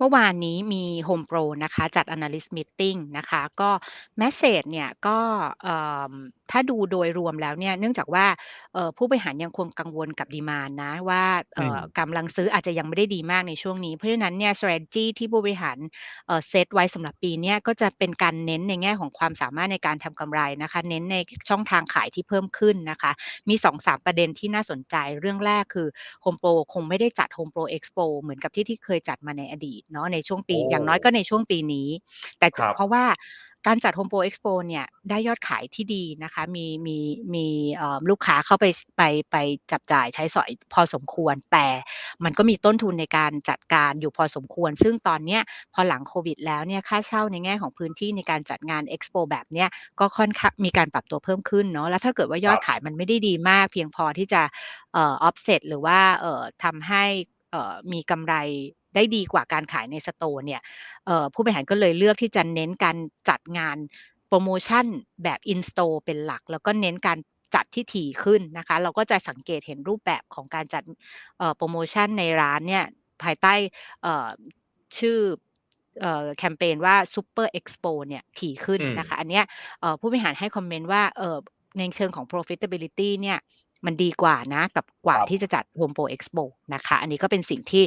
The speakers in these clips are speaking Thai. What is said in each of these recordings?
มื่อวานนี้มี Home Pro นะคะ จัด Analyst Meeting นะคะ ก็เมสเซจเนี่ยก็เอ่อถ้าดูโดยรวมแล้วเนี่ยเนื่องจากว่าเอ่อผู้บริหารยังคงกังวลกับ Demand นะ ว่าอืเอ่มอกำลังซื้ออาจจะยังไม่ได้ดีมากในช่วงนี้ เพราะฉะนั้นเนี่ย strategy ที่ผู้บริหารเอ่อเซตไว้สำหรับปีเนี้ยก็จะเป็นการเน้นในแง่ของความสามารถในการทำกำไรนะคะ เน้นในช่องทางขายที่เพิ่มขึ้นนะคะ มี2-3ประเด็นที่น่าสนใจเรื่องแรกคือ Home Pro คงไม่ได้จัด Home Pro Expo เหมือนกับที่ที่เคยจัดมาในอดีตเนาะในช่วงปีโอ้อย่างน้อยก็ในช่วงปีนี้ แต่จครับเพราะว่าการจัด Home Pro Expo เนี่ยได้ยอดขายที่ดีนะคะ มีมีมีเอ่อลูกค้าเข้าไปไปไปจับจ่ายใช้สอยพอสมควร แต่มันก็มีต้นทุนในการจัดการอยู่พอสมควร ซึ่งตอนเนี้ยพอหลังโควิดแล้วเนี่ยค่าเช่าในแง่ของพื้นที่ในการจัดงาน Expo แบบเนี้ยก็ค่อนข้างมีการปรับตัวเพิ่มขึ้นเนาะแล้วถ้าเกิดว่ายอดครับขายมันไม่ได้ดีมาก เพียงพอที่จะเอ่อ offset หรือว่าเอ่อทำให้เอ่อมีกำไร ได้ดีกว่าการขายในสโตร์เนี่ยเอ่อผู้บริหารก็เลยเลือกที่จะเน้นการจัดงานโพรโมชันแบบ in store เป็นหลัก แล้วก็เน้นการจัดที่ถี่ขึ้นนะคะ เราก็จะสังเกตเห็นรูปแบบของการจัดเอ่อโพรโมชันในร้านเนี่ยภายใต้เอ่อชื่อเอ่อแคมเพนว่า Super Expo เนี่ยถี่ขึ้นอืมนะคะ อันเนี้ยเอ่อผู้บริหารให้คอมเมนต์ว่าเอ่อในเชิงของ profitability เนี่ยมันดีกว่านะ กับกคว่ารับที่จะจัด Home Pro Expo นะคะ อันนี้ก็เป็นสิ่งที่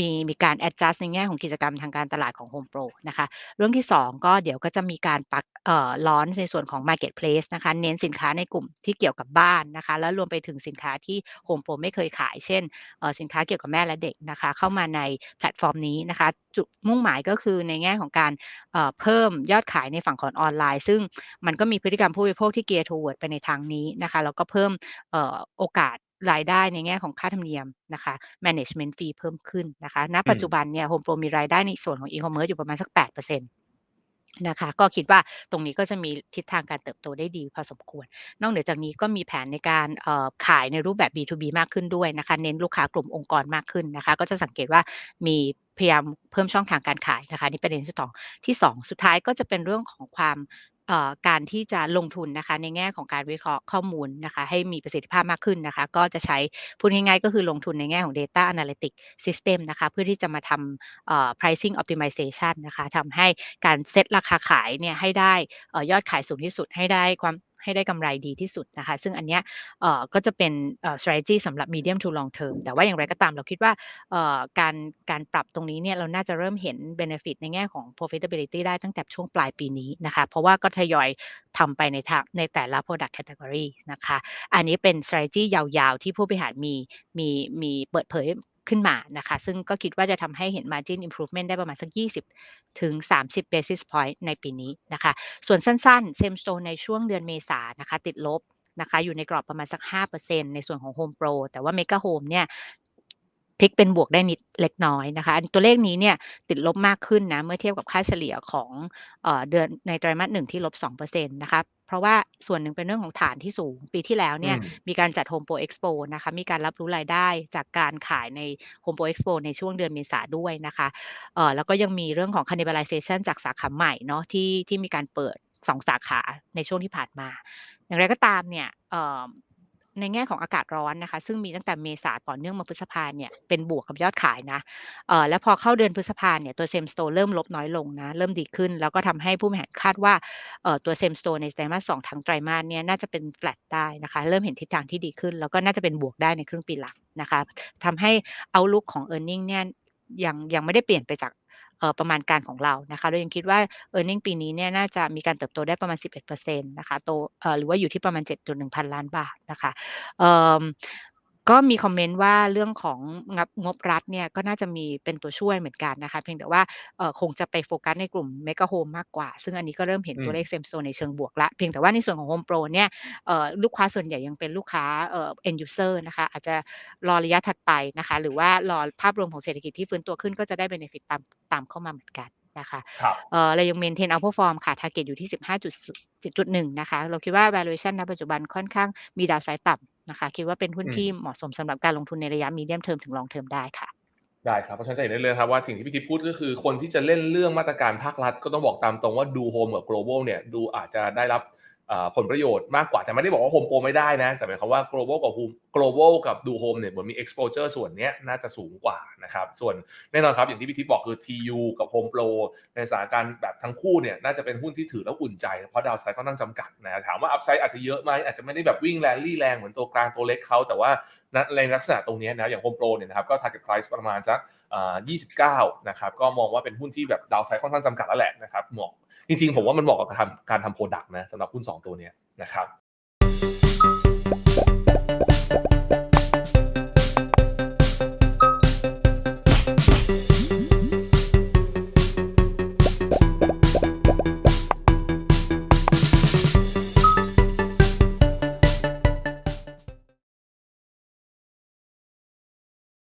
มีมีการ adjust ในแง่ของกิจกรรมทางการตลาดของ Home Pro นะคะ เรื่องที่ 2 ก็เดี๋ยวก็จะมีการปักเอ่อ launch ในส่วนของ Marketplace นะคะ เน้นสินค้าในกลุ่มที่เกี่ยวกับบ้านนะคะ แล้วรวมไปถึงสินค้าที่ Home Pro ไม่เคยขาย เช่นเอ่อสินค้าเกี่ยวกับแม่และเด็กนะคะ เข้ามาในแพลตฟอร์มนี้นะคะ จุดมุ่งหมายก็คือในแง่ของการเอ่อเพิ่มยอดขายในฝั่งของออนไลน์ ซึ่งมันก็มีพฤติกรรมผู้บริโภคที่ gear toward ไปในทางนี้นะคะ แล้วก็เพิ่มเอ่อโอกาส รายได้ในแง่ของค่าธรรมเนียมนะคะ management fee เพิ่มขึ้นนะคะ ณ ปัจอืมจุบันเนี่ย Home Pro มีรายได้ในส่วนของ e-commerce อยู่ประมาณสัก8%นต์นะคะ ก็คิดว่าตรงนี้ก็จะมีทิศทางการเติบโตได้ดีพอสมควร นอกเหนือจากนี้ก็มีแผนในการเอ่อขายในรูปแบบ B2B มากขึ้นด้วยนะคะ เน้นลูกค้ากลุ่มองค์กรมากขึ้นนะคะ ก็จะสังเกตว่ามีพยายามเพิ่มช่องทางการขายนะคะนี่ประเด็นที่สองที่สองสุดท้ายก็จะเป็นเรื่องของความเอ่อการที่จะลงทุนนะคะในแง่ของการวิเคราะห์ข้อมูลนะคะให้มีประสิทธิภาพมากขึ้นนะคะ ก็จะใช้พูดง่ายๆ ก็คือลงทุนในแง่ของ Data Analytics System นะคะเพื่อที่จะมาทำเอ่อ pricing optimization นะคะทำให้การเซตราคาขายเนี่ยให้ได้ยอดขายสูงที่สุดให้ได้ความ ให้ได้กำไรดีที่สุดนะคะ ซึ่งอันเนี้ยก็จะเป็น strategy สำหรับ medium to long term แต่ว่าอย่างไรก็ตามเราคิดว่าการการปรับตรงนี้เนี่ยเราน่าจะเริ่มเห็น benefit ในแง่ของ profitability ได้ตั้งแต่ช่วงปลายปีนี้นะคะ เพราะว่าก็ทยอยทำไปในทางในแต่ละ product category นะคะ อันนี้เป็น strategy ยาวๆ ที่ผู้บริหารมีมีมีเปิดเผย ขึ้นมานะคะ ซึ่งก็คิดว่าจะทำให้เห็น margin improvement ได้ประมาณสัก 20 ถึง 30 basis point ในปีนี้นะคะ ส่วนสั้นๆ same store ในช่วงเดือนเมษานนะคะ ติดลบนะคะอยู่ในกรอบประมาณสัก 5%ในส่วนของ Home Pro แต่ว่า Mega Home เนี่ย พลิกเป็นบวกได้นิดเล็กน้อยนะคะอันตัวเลขนี้เนี่ยติดลบมากขึ้นนะเมื่อเทียบกับค่าเฉลี่ยของเอ่อเดือนในไตรมาส1ที่ลบ2%นะคะเพราะว่าส่วนหนึ่งเป็นเรื่องของฐานที่สูง ปีที่แล้วเนี่ยอืมมีการจัด Home Pro Expo นะคะมีการรับรู้รายได้จากการขายใน Home Pro Expo ในช่วงเดือนเมษาด้วยนะคะเอ่อแล้วก็ยังมีเรื่องของ cannibalization จากสาขาใหม่เนาะที่ที่มีการเปิด2สาขาในช่วงที่ผ่านมา อย่างไรก็ตามเนี่ยเอ่อ ในแง่ของอากาศร้อนนะคะ ซึ่งมีตั้งแต่เมษาต่อเนื่องมาพฤษภาเนี่ยเป็นบวกกับยอดขายนะเออแล้วพอเข้าเดือนพฤษภาเนี่ยตัว Same Store เริ่มลบน้อยลงนะ เริ่มดีขึ้น แล้วก็ทำให้ผู้บริหารคาดว่าเออตัว Same Store ในไตรมาส2ทั้งไตรมาสเนี่ยน่าจะเป็น flat ได้นะคะ เริ่มเห็นทิศทางที่ดีขึ้น แล้วก็น่าจะเป็นบวกได้ในครึ่งปีหลังนะคะทำให้ outlook ของ earning เนี่ยยังยังไม่ได้เปลี่ยนไปจาก ประมาณการของเรานะคะเรายังคิดว่า earning ปีนี้เนี่ยน่าจะมีการเติบโตได้ประมาณ 11%นะคะโตหรือว่าอยู่ที่ประมาณ 7.1 พันล้านบาทนะคะ ก็มีคอมเมนต์ว่าเรื่องของงับงบรัฐเนี่ยก็น่าจะมีเป็นตัวช่วยเหมือนกันนะคะ เพียงแต่ว่าคงจะไปโฟกัสในกลุ่ม Mega Home มากกว่า ซึ่งอันนี้ก็เริ่มเห็นตัวเลข Same Store ในเชิงบวกแล้วเพียงแต่ว่าในส่วนของ Home Pro เนี่ยลูกค้าส่วนใหญ่ยังเป็นลูกค้าเอ่อ end user นะคะ อาจจะรอระยะถัดไปนะคะ หรือว่ารอภาพรวมของเศรษฐกิจที่ฟื้นตัวขึ้นก็จะได้ benefit ตามตามเข้ามาเหมือนกัน นะคะครับเอ่อเรายัง maintain outperform ค่ะ target อยู่ที่ 15.7.1 นะคะ เราคิดว่า valuation ณปัจจุบันค่อนข้างมี downside ต่ำนะคะ คิดว่าเป็นหุ้นอืมที่เหมาะสมสำหรับการลงทุนในระยะ medium term ถึง long term ได้ค่ะได้ครับเพราะฉะนั้นจะเห็นได้เลยครับว่าสิ่งที่พี่ทิพย์พูดก็คือคนที่จะเล่นเรื่องมาตรการภาครัฐ ก็ต้องบอกตามตรงว่าดู Home กับ Global เนี่ยดูอาจจะได้รับเอ่า ผลประโยชน์มากกว่าแต่ไม่ได้บอกว่าโฮมโปรไม่ได้นะ แต่หมายความว่า global กับ Home global กับดู Home เนี่ยเหมือนมี exposure ส่วนนี้น่าจะสูงกว่านะครับส่วนแน่นอนครับอย่างที่พี่ทิพย์บอกคือ TU กับ Home Pro ในสถานการณ์แบบทั้งคู่เนี่ยน่าจะเป็นหุ้นที่ถือแล้วอุ่นใจ เพราะดาวไซด์ก็นข้งจำกัดนะถามว่าอัพไซด์อาจจะเยอะไหมอาจจะไม่ได้แบบวิ่งแรงรี่แรงเหมือนตัวกลางตัวเล็กเขาแต่ว่า ในลักษณะตรงนี้นะอย่างโฮมโปรเนี่ยนะครับก็ target price ประมาณสักอ่า29 นะครับก็มองว่าเป็นหุ้นที่แบบดาวไซด์ค่อนข้างจำกัดแล้วแหละนะครับเหมาะจริงๆ ผมว่ามันเหมาะกับการทำการทำโปรดักต์นะสำหรับหุ้น 2 ตัวเนี้ยนะครับ